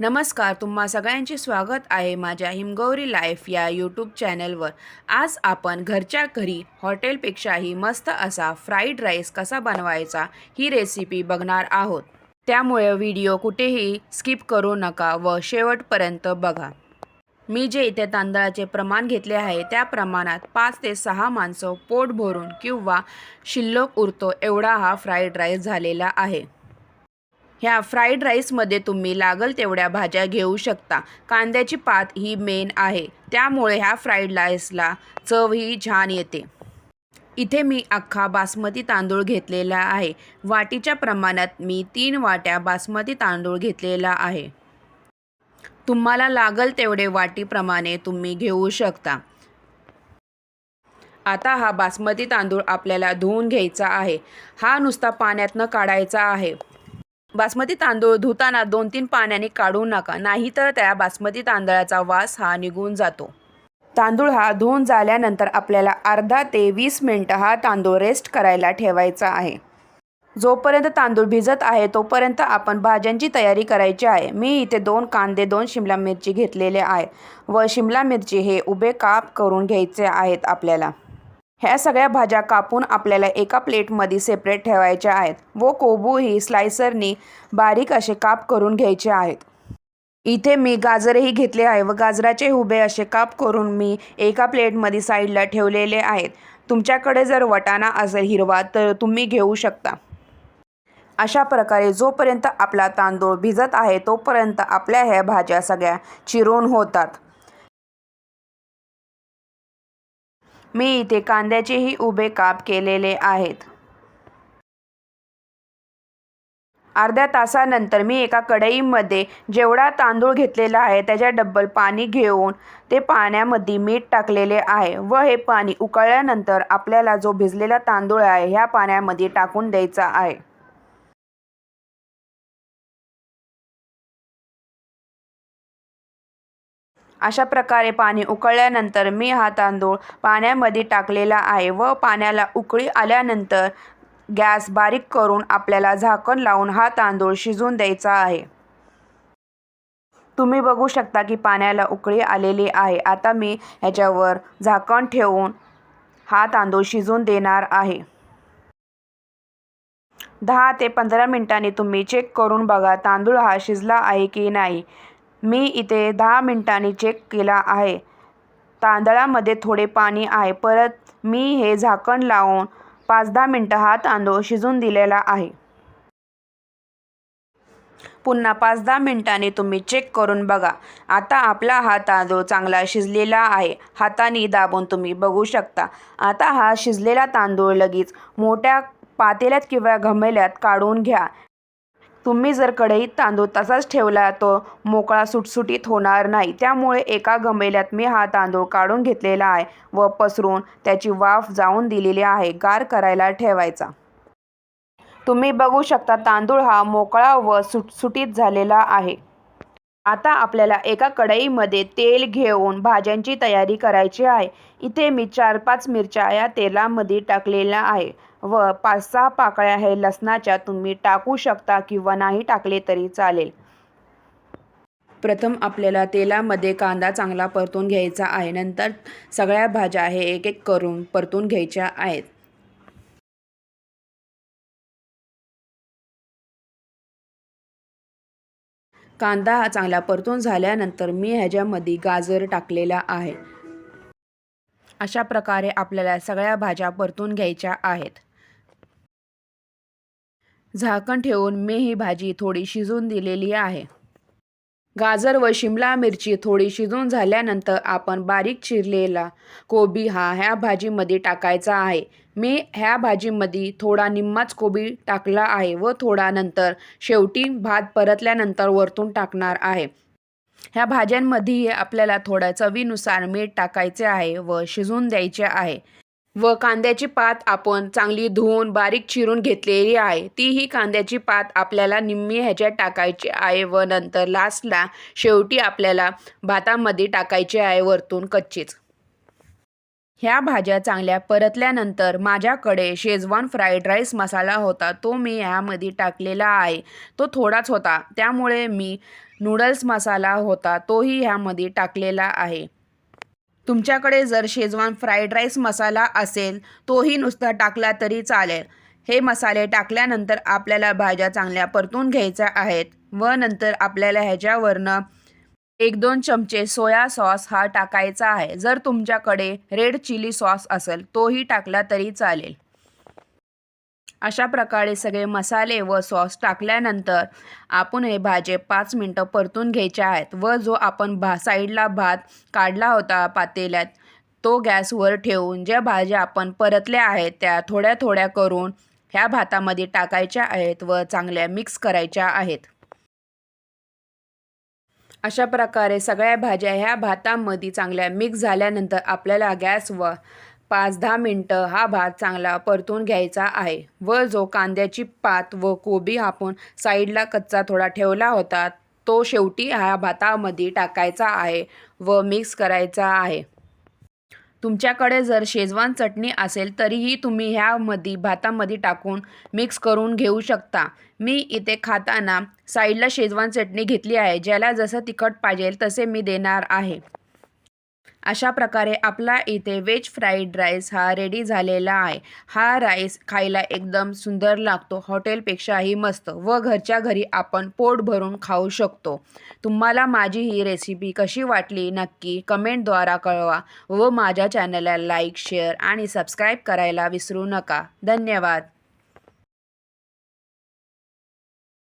नमस्कार तुम्हा सगळ्यांचे स्वागत आहे माझ्या हिमगौरी लाईफ या यूट्यूब चॅनलवर. आज आपण घरच्या घरी हॉटेलपेक्षाही मस्त असा फ्राईड राईस कसा बनवायचा ही रेसिपी बघणार आहोत. त्यामुळे व्हिडिओ कुठेही स्किप करू नका व शेवटपर्यंत बघा. मी जे इथे तांदळाचे प्रमाण घेतले आहे त्या प्रमाणात पाच ते सहा माणसं पोट भरून किंवा शिल्लक उरतो एवढा हा फ्राईड राईस झालेला आहे. ह्या फ्राईड राईसमध्ये तुम्ही लागल तेवढ्या भाज्या घेऊ शकता. कांद्याची पात ही मेन आहे. त्यामुळे ह्या फ्राईड राईसला चव ही छान येते. इथे मी अख्खा बासमती तांदूळ घेतलेला आहे. वाटीच्या प्रमाणात मी तीन वाट्या बासमती तांदूळ घेतलेला आहे. तुम्हाला लागल तेवढे वाटीप्रमाणे तुम्ही घेऊ शकता. आता हा बासमती तांदूळ आपल्याला धुवून घ्यायचा आहे. हा नुसता पाण्यातनं काढायचा आहे. बासमती तांदूळ धुताना दोन तीन पाण्याने काढू नका नाहीतर त्या बासमती तांदळाचा वास हा निघून जातो. तांदूळ हा धुवून झाल्यानंतर आपल्याला अर्धा ते वीस मिनटं हा तांदूळ रेस्ट करायला ठेवायचा आहे. जोपर्यंत तांदूळ भिजत आहे तोपर्यंत आपण भाज्यांची तयारी करायची आहे. मी इथे दोन कांदे दोन शिमला मिरची घेतलेले आहे व शिमला मिरची हे उभे काप करून घ्यायचे आहेत आपल्याला. ह्या सगळ्या भाज्या कापून आपल्याला एका प्लेटमध्ये सेपरेट ठेवायच्या आहेत. व कोबूही स्लायसरनी बारीक असे काप करून घ्यायचे आहेत. इथे मी गाजरही घेतले आहे व गाजराचे उभे असे काप करून मी एका प्लेटमध्ये साईडला ठेवलेले आहेत. तुमच्याकडे जर वटाणा असेल हिरवा तर तुम्ही घेऊ शकता. अशा प्रकारे जोपर्यंत आपला तांदूळ भिजत आहे तोपर्यंत आपल्या ह्या भाज्या सगळ्या चिरून होतात. मी इथे कांद्याचेही उभे काप केलेले आहेत. अर्ध्या तासानंतर मी एका कढईमध्ये जेवढा तांदूळ घेतलेला आहे त्याच्या डब्बल पाणी घेऊन ते पाण्यामध्ये मीठ टाकलेले आहे व हे पाणी उकळल्यानंतर आपल्याला जो भिजलेला तांदूळ आहे ह्या पाण्यामध्ये टाकून द्यायचा आहे. अशा प्रकारे पाणी उकळल्यानंतर मी हा तांदूळ पाण्यामध्ये टाकलेला आहे व पाण्याला उकळी आल्यानंतर गॅस बारीक करून आपल्याला झाकण लावून हा तांदूळ शिजवून द्यायचा आहे. तुम्ही बघू शकता की पाण्याला उकळी आलेली आहे. आता मी ह्याच्यावर झाकण ठेवून हा तांदूळ शिजवून देणार आहे. दहा ते पंधरा मिनिटांनी तुम्ही चेक करून बघा तांदूळ हा शिजला आहे की नाही. मी इथे दहा मिनिटांनी चेक केला आहे. तांदळामध्ये थोडे पाणी आहे. परत मी हे झाकण लावून पाच दहा मिनटं हा तांदूळ शिजून दिलेला आहे. पुन्हा पाच दहा मिनिटांनी तुम्ही चेक करून बघा. आता आपला हा तांदूळ चांगला शिजलेला आहे. हाताने दाबून तुम्ही बघू शकता. आता हा शिजलेला तांदूळ लगेच मोठ्या पातेल्यात किंवा घमेल्यात काढून घ्या. तुम्ही जर कढईत तांदूळ तसाच ठेवला तो मोकळा सुटसुटीत होणार नाही. त्यामुळे एका गमेल्यात मी हा तांदूळ काढून घेतलेला आहे व पसरून त्याची वाफ जाऊन दिलेली आहे गार करायला ठेवायचा. तुम्ही बघू शकता तांदूळ हा मोकळा व सुटसुटीत झालेला आहे. आता आपल्याला एका कढईमध्ये तेल घेऊन भाज्यांची तयारी करायची आहे. इथे मी चार पाच मिरच्या या तेलामध्ये टाकलेल्या आहे. व पाच सहा पाकळ्या हे लसणाच्या तुम्ही टाकू शकता किंवा नाही टाकले तरी चालेल. प्रथम आपल्याला तेलामध्ये कांदा चांगला परतून घ्यायचा आहे. नंतर सगळ्या भाज्या हे एक एक करून परतून घ्यायच्या आहेत. कांदा हा चांगला परतून झाल्यानंतर मी ह्याच्यामध्ये गाजर टाकलेला आहे. अशा प्रकारे आपल्याला सगळ्या भाज्या परतून घ्यायच्या आहेत. झाकण ठेवून मी ही भाजी थोडी शिजून दिलेली आहे. गाजर व शिमला मिरची थोडी शिजून झाल्यानंतर आपण बारीक चिरलेला कोबी हा ह्या भाजीमध्ये टाकायचा आहे. मी ह्या भाजीमध्ये थोडा निम्माच कोबी टाकला आहे व थोडा नंतर शेवटी भात परतल्यानंतर वरतून टाकणार आहे. ह्या भाज्यांमध्ये आपल्याला थोड्या चवीनुसार मीठ टाकायचे आहे व शिजून द्यायचे आहे. व कांद्याची पात आपण चांगली धुवून बारीक चिरून घेतलेली आहे. ती ही कांद्याची पात आपल्याला निम्मी ह्याच्यात टाकायची आहे व नंतर लास्टला शेवटी आपल्याला भातामध्ये टाकायची आहे वरतून कच्चीच. ह्या भाज्या चांगल्या परतल्यानंतर माझ्याकडे शेजवान फ्राईड राईस मसाला होता. तो मी ह्यामध्ये टाकलेला आहे. तो थोडाच होता. त्यामुळे मी नूडल्स मसाला होता. तोही ह्यामध्ये टाकलेला आहे. तुमच्याकडे जर शेजवान फ्राईड राईस मसाला असेल तोही नुसता टाकला तरी चालेल. हे मसाले टाकल्यानंतर आपल्याला भाज्या चांगल्या परतून घ्यायच्या आहेत व नंतर आपल्याला ह्याच्यावरनं एक दोन चमचे सोया सॉस हा टाकायचा आहे. जर तुमच्याकडे रेड चिली सॉस असेल तोही टाकला तरी चालेल. अशा प्रकारे सगळे मसाले व सॉस टाकल्यानंतर आपण हे भाजे पाच मिनटं परतून घ्यायचे आहेत व जो आपण भा साईडला भात काढला होता पातेल्यात तो गॅसवर ठेवून ज्या भाज्या आपण परतल्या आहेत त्या थोड्या थोड्या करून ह्या भातामध्ये टाकायच्या आहेत व चांगल्या मिक्स करायच्या आहेत. अशा प्रकारे सगळ्या भाज्या ह्या भातामध्ये चांगल्या मिक्स झाल्यानंतर आपल्याला गॅसवर पाच दहा मिनटं हा भात चांगला परतून घ्यायचा आहे व जो कांद्याची पात व कोबी आपण साईडला कच्चा थोडा ठेवला होता तो शेवटी ह्या भातामध्ये टाकायचा आहे व मिक्स करायचा आहे. तुमच्याकडे जर शेजवान चटणी असेल तरीही तुम्ही ह्यामध्ये भातामध्ये टाकून मिक्स करून घेऊ शकता. मी इथे खाताना साईडला शेजवान चटणी घेतली आहे ज्याला जसं तिखट पाहिजे तसे मी देणार आहे. अशा प्रकारे आपला इथे वेज फ्राईड राईस हा रेडी झालेला आहे. हा राईस खायला एकदम सुंदर लागतो. हॉटेलपेक्षाही मस्त व घरच्या घरी आपण पोट भरून खाऊ शकतो. तुम्हाला माझी ही रेसिपी कशी वाटली नक्की कमेंटद्वारा कळवा व माझ्या चॅनलला लाईक शेअर आणि सबस्क्राईब करायला विसरू नका. धन्यवाद.